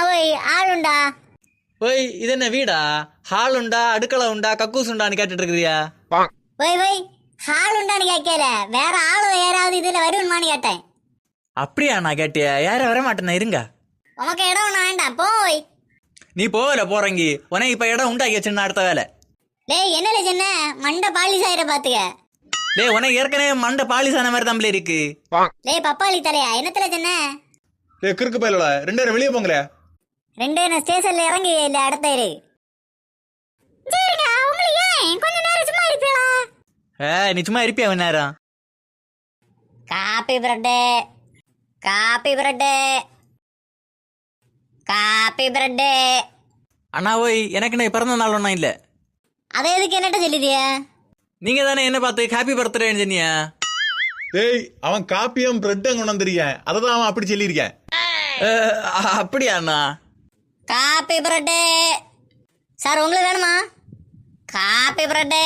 ஓய் ஆளுண்டா. ஓய் இது என்ன வீடா? ஹால் உண்டா? அடுக்களை உண்டா? கக்கூஸ் உண்டான்னு கேட்டுட்டு இருக்கிறியா ஓய் ஓய் ஆளுண்டான்னு கேட்கல. வேற ஆளு யாராவது இதுல வருவனுமான்னு கேட்டேன். அப்படியா நான் கேட்டியா? யாரும் வர மாட்டேனா இருங்க. உமக்கு இடம் ஒண்ணு வேண்டாம். போய். நீ போகல போறங்கி. உனக்கு இப்ப இடம் உண்டாக்கி வச்சுன்னா அடுத்த வேலை. டேய் என்னல சின்ன? மண்டை பாலிஸ் ஆயிர பாத்துக்க. டேய் உனக்கு ஏற்கனவே மண்டை பாலிசான மாதிரி தம்பளே இருக்கு. டேய் பப்பாளி தலையா? என்னத்துல சின்ன? ஏ கிறுக்கு பயலோட ரெண்டு பேரும் வெளியே போங்களே. ரெண்டு என்ன ஸ்டேஷன்ல இறங்கி இல்ல அடுத்த இரு. சரிங்க ஏன்? கொஞ்ச நேரம் சும்மா இருப்பீங்களா ஏ நீ சும்மா இருப்பியா அவன் நேரம்? காப்பி பிரெட்டு. காப்பி பிரெட்டு. காப்பி பிரெட்டு. அண்ணா ஓய் எனக்கு நான் பிறந்த நாள் ஒன்றும் இல்லை. அதை எதுக்கு என்னட்ட சொல்லிடிய நீங்க தானே என்ன பார்த்து ஹாப்பி பர்த்டேன்னு சொன்னியா டேய் அவன் காப்பியும் பிரெட்டும் கொண்டு வந்திருக்கேன். அதை தான் அவன் அப்படி சொல்லியிருக்கேன். அப்படியா அண்ணா? Copy bread. சார் உங்களுக்கு வேணுமா? காப்பி பிரெட்டு.